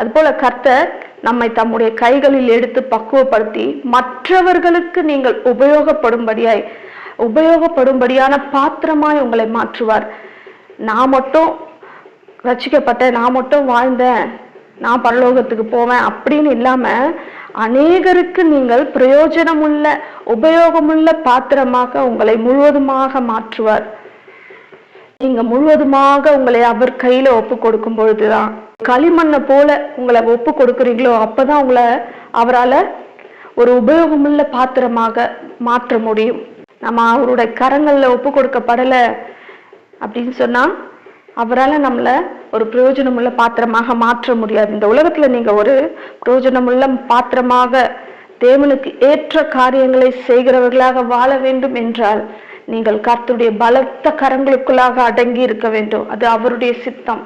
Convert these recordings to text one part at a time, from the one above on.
அதுபோல கர்த்தர் நம்மை தம்முடைய கைகளில் எடுத்து பக்குவப்படுத்தி மற்றவர்களுக்கு நீங்கள் உபயோகப்படும்படியாய் உபயோகப்படும்படியான பாத்திரமாய் உங்களை மாற்றுவார். நான் மட்டும் ரசிக்கப்பட்டேன் நான் மட்டும் வாழ்ந்தேன் நான் பரலோகத்துக்கு போவேன் அப்படின்னு இல்லாம அநேகருக்கு நீங்கள் பிரயோஜனமுள்ள உபயோகமுள்ள பாத்திரமாக உங்களை முழுவதுமாக மாற்றுவார். நீங்க முழுவதுமாக உங்களை அவர் கையில ஒப்பு கொடுக்கும் பொழுதுதான். களிமண்ணை போல உங்களை ஒப்பு கொடுக்குறீங்களோ அப்பதான் உங்களை அவரால ஒரு உபயோகமுள்ள பாத்திரமாக மாற்ற முடியும். நம்ம அவருடைய கரங்கள்ல ஒப்பு கொடுக்கப்படல அப்படின்னு சொன்னா அவரால நம்மளை ஒரு பிரயோஜனமுள்ள பாத்திரமாக மாற்ற முடியாது. இந்த உலகத்துல நீங்க ஒரு பிரயோஜனமுள்ள பாத்திரமாக தேவனுக்கு ஏற்ற காரியங்களை செய்கிறவர்களாக வாழ வேண்டும் என்றால் நீங்கள் கர்த்தருடைய பலத்த கரங்களுக்குள்ளாக அடங்கி இருக்க வேண்டும். அது அவருடைய சித்தம்.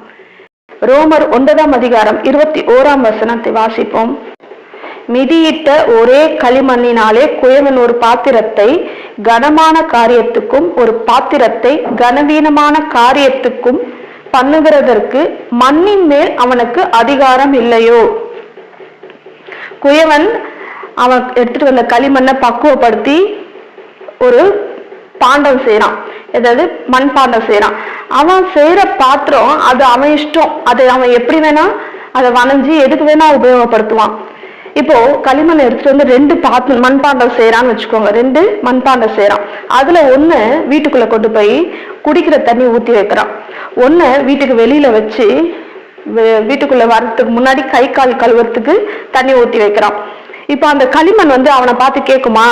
ரோமர் ஒன்பதாம் அதிகாரம் இருபத்தி ஓராம் வசனத்தை வாசிப்போம். மிதியிட்ட ஒரே களிமண்ணினாலே குயவன் ஒரு பாத்திரத்தை கனமான காரியத்துக்கும் ஒரு பாத்திரத்தை கனவீனமான காரியத்துக்கும் பண்ணுகிறதற்கு மண்ணின் மேல் அவனுக்கு அதிகாரம் இல்லையோ? குயவன் அவன் எடுத்துட்டு வந்த களிமண்ணை பக்குவப்படுத்தி ஒரு பாண்டம் செய்யறான் ஏதாவது மண் பாண்டம் செய்யறான் அவன் செய்யற பாத்திரம் அது அவன் இஷ்டம். அது அவன் எப்படி வேணா அதை வணைஞ்சு எதுக்கு வேணா உபயோகப்படுத்துவான். இப்போ களிமண் எடுத்துட்டு வந்து ரெண்டு பாத்திரம் மண்பாண்டம் செய்யறான்னு வச்சுக்கோங்க. ரெண்டு மண்பாண்டம் செய்யறான் அதுல ஒண்ணு வீட்டுக்குள்ள கொண்டு போய் குடிக்கிற தண்ணி ஊத்தி வைக்கிறான். ஒண்ணு வீட்டுக்கு வெளியில வச்சு வீட்டுக்குள்ள வர்றதுக்கு முன்னாடி கை கால் கழுவுறதுக்கு தண்ணி ஊத்தி வைக்கிறான். இப்போ அந்த களிமண் வந்து அவனை பார்த்து கேக்குமா?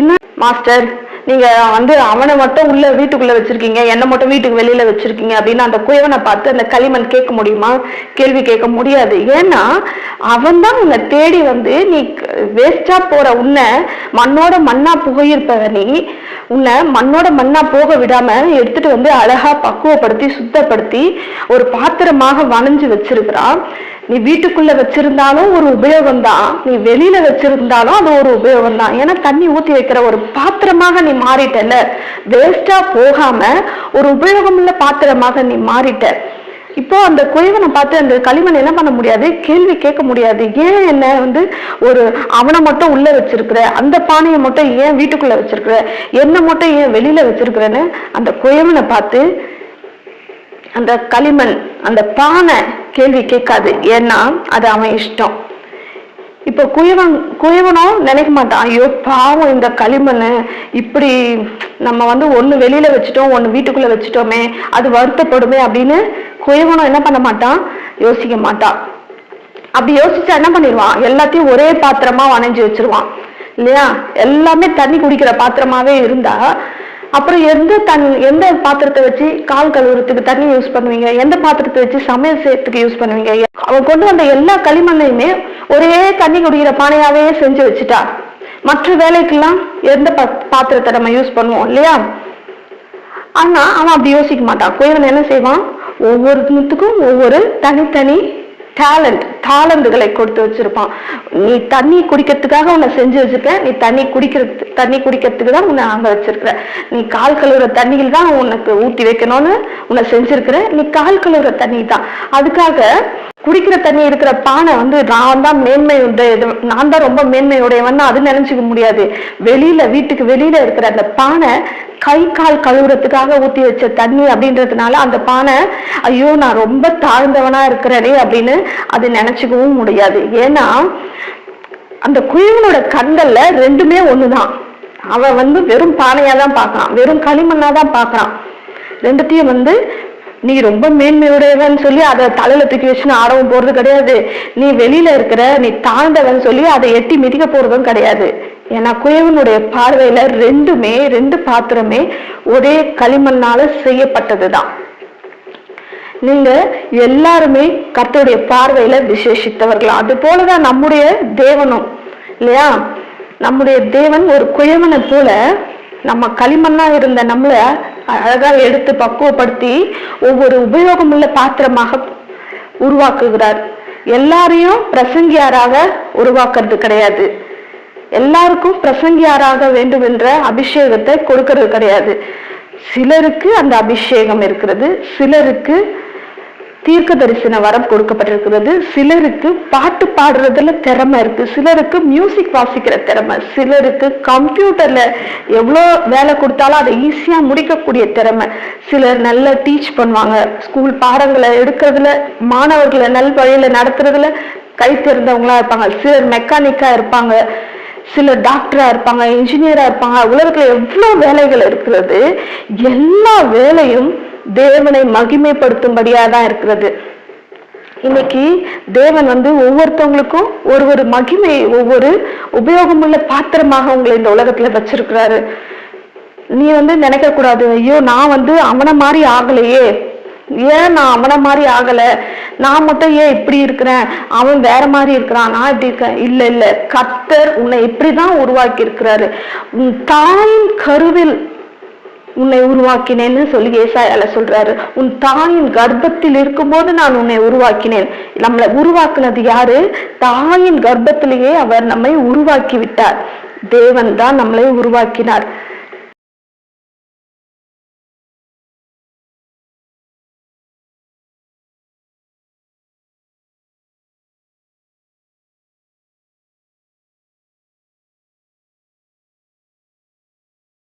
என்ன மாஸ்டர்? நீங்க வந்து அவனை மட்டும் உள்ள வீட்டுக்குள்ள வச்சிருக்கீங்க என்னை மட்டும் வீட்டுக்கு வெளியில வச்சிருக்கீங்க அப்படின்னு அந்த குயவனை பார்த்து அந்த களிமண் கேட்க முடியுமா? கேள்வி கேட்க முடியாது. ஏன்னா அவன் தான் உன்னை தேடி வந்து நீ வேஸ்டா போற உன்னை மண்ணோட மண்ணா புகையிருப்பவ நீ. உன்னை மண்ணோட மண்ணா போக விடாம எடுத்துட்டு வந்து அழகா பக்குவப்படுத்தி சுத்தப்படுத்தி ஒரு பாத்திரமாக வணைஞ்சு வச்சிருக்கிறான். நீ வீட்டுக்குள்ள வச்சிருந்தாலும் ஒரு உபயோகம் தான் நீ வெளியில வச்சிருந்தாலும் அது ஒரு உபயோகம் தான் ஏன்னா தண்ணி ஊத்தி வைக்கிற ஒரு பாத்திரமாக நீ மாறிட்டல வேஸ்டா போகாம ஒரு உபயோகமுள்ள பாத்திரமாக நீ மாறிட்ட. இப்போ அந்த குயவனை பார்த்து அந்த களிமண் என்ன பண்ண முடியாது? கேள்வி கேட்க முடியாது. ஏன் என்ன வந்து ஒரு அவனை மட்டும் உள்ள வச்சிருக்கிற? அந்த பானையை மட்டும் ஏன் வீட்டுக்குள்ள வச்சிருக்கிற? என்ன மட்டும் ஏன் வெளியில வச்சிருக்கிறேன்னு அந்த குயவனை பார்த்து அந்த களிமண் அந்த பானை கேள்வி கேட்காது. ஏன்னா அது அவன் இஷ்டம். இப்போ குயவன் குயவனும் நினைக்க மாட்டான். ஐயோ பாவம் இந்த களிமண் இப்படி நம்ம வந்து ஒண்ணு வெளியில வச்சுட்டோம் ஒண்ணு வீட்டுக்குள்ள வச்சுட்டோமே அது வருத்தப்படுமே அப்படின்னு குயவனும் என்ன பண்ண மாட்டான்? யோசிக்க மாட்டான். அப்படி யோசிச்சா என்ன பண்ணிடுவான்? எல்லாத்தையும் ஒரே பாத்திரமா வணைஞ்சு வச்சிருவான். இல்லையா? எல்லாமே தண்ணி குடிக்கிற பாத்திரமாவே இருந்தா அப்புறம் எந்த தண்ணி எந்த பாத்திரத்தை வச்சு கால் கழுவுறதுக்கு தண்ணி யூஸ் பண்ணுவீங்க? எந்த பாத்திரத்தை வச்சு சமையல் செய்யறதுக்கு யூஸ் பண்ணுவீங்க? அவன் கொண்டு வந்த எல்லா களிமண்ணையுமே ஒரே தண்ணி குடிக்கிற பானையாவே செஞ்சு வச்சுட்டா. மற்ற வேலைக்கெல்லாம் எந்த பாத்திரத்தை நம்ம யூஸ் பண்ணுவோம் இல்லையா? ஆனா அவன் அப்படி யோசிக்க மாட்டான். குயவன் என்ன செய்வான்? ஒவ்வொருத்துக்கும் ஒவ்வொரு தனித்தனி டேலண்ட் தாளந்துகளை கொடுத்து வச்சிருப்பான். நீ தண்ணி குடிக்கிறதுக்காக உன்னை செஞ்சு வச்சிருக்க நீ தண்ணி குடிக்கிறது தண்ணி குடிக்கிறதுக்கு தான் உன்னை அங்க வச்சிருக்கிற. நீ கால் கழுவுற தண்ணியில் தான் உனக்கு ஊத்தி வைக்கணும்னு உன்னை செஞ்சிருக்கிற. நீ கால் கழுவுற தண்ணி தான். அதுக்காக குடிக்கிற தண்ணி இருக்கிற பானை வந்து நான் தான் மேன்மை உண்டையது நான் தான் ரொம்ப மேன்மையுடையவன் அது நினைச்சுக்க முடியாது. வெளியில வீட்டுக்கு வெளியில இருக்கிற அந்த பானை கை கால் கழுவுறதுக்காக ஊத்தி வச்ச தண்ணி அப்படின்றதுனால அந்த பானை ஐயோ நான் ரொம்ப தாழ்ந்தவனா இருக்கிறேனே அப்படின்னு அது நினைச்சுக்கவும் முடியாது. ஏன்னா அந்த குயவனோட கண்கள்ல ரெண்டுமே ஒண்ணுதான். அவன் வந்து வெறும் பானையா தான் பார்க்கறான். வெறும் களிமண்ணா தான் பாக்குறான் ரெண்டுத்தையும் வந்து நீ ரொம்ப மேன்மையுடையவன் சொல்லி அதை தலையில தூக்கி வச்சுன்னு ஆடவும் போறது கிடையாது. நீ வெளியில இருக்கிற நீ தாழ்ந்தவன் சொல்லி அதை எட்டி மிதிக்க போறதும் கிடையாது. ஏன்னா குயவனுடைய பார்வையில ரெண்டுமே ரெண்டு பாத்திரமே ஒரே களிமண்ணால செய்யப்பட்டதுதான். நீங்க எல்லாருமே கர்த்தருடைய பார்வையில விசேஷித்தவர்களாம் அது போலதான் நம்முடைய தேவனும் இல்லையா? நம்முடைய தேவன் ஒரு குயவனை போல நம்ம களிமண்ணா இருந்த நம்மள அழகாக எடுத்து பக்குவப்படுத்தி ஒவ்வொரு உபயோகமுள்ள பாத்திரமாக உருவாக்குகிறார். எல்லாரையும் பிரசங்கியாராக உருவாக்குறது கிடையாது. எல்லாருக்கும் பிரசங்கியாராக வேண்டும் என்ற அபிஷேகத்தை கொடுக்கிறது கிடையாது. சிலருக்கு அந்த அபிஷேகம் இருக்கிறது சிலருக்கு தீர்க்க தரிசன வரம் கொடுக்கப்பட்டிருக்கிறது. சிலருக்கு பாட்டு பாடுறதுல திறமை இருக்கு. சிலருக்கு மியூசிக் வாசிக்கிற திறமை. சிலருக்கு கம்ப்யூட்டர்ல எவ்வளோ வேலை கொடுத்தாலும் அதை ஈஸியா முடிக்கக்கூடிய திறமை. சிலர் நல்லா டீச் பண்ணுவாங்க. ஸ்கூல் பாடங்களை எடுக்கிறதுல மாணவர்களை நல் வழியில நடத்துறதுல கை தெரிந்தவங்களா இருப்பாங்க. சிலர் மெக்கானிக்கா இருப்பாங்க. சிலர் டாக்டரா இருப்பாங்க. இன்ஜினியரா இருப்பாங்க. உலகத்துல எவ்வளோ வேலைகள் இருக்கிறது? எல்லா வேலையும் தேவனை மகிமைப்படுத்தும்படியா தான் இருக்கிறது. இன்னைக்கு தேவன் வந்து ஒவ்வொருத்தவங்களுக்கும் ஒரு ஒரு மகிமை ஒவ்வொரு உபயோகமுள்ள பாத்திரமாக உங்களை இந்த உலகத்துல வச்சிருக்கிறாரு. நீ வந்து நினைக்க கூடாது ஐயோ நான் வந்து அவனை மாதிரி ஆகலையே. ஏன் நான் அவனை மாதிரி ஆகல? நான் மட்டும் ஏன் இப்படி இருக்கிறேன்? அவன் வேற மாதிரி இருக்கிறான் நான் இப்படி இருக்கேன். இல்ல இல்ல கத்தர் உன்னை இப்படிதான் உருவாக்கி இருக்கிறாரு தாயின் கருவில் உன்னை உருவாக்கினேன்னு சொல்லி ஏசாயால சொல்றாரு. உன் தாயின் கர்ப்பத்தில் இருக்கும்போது நான் உன்னை உருவாக்கினேன். நம்மளை உருவாக்குனது யாரு? தாயின் கர்ப்பத்திலேயே அவர் நம்மை உருவாக்கி விட்டார் தேவன் தான் நம்மளை உருவாக்கினார்.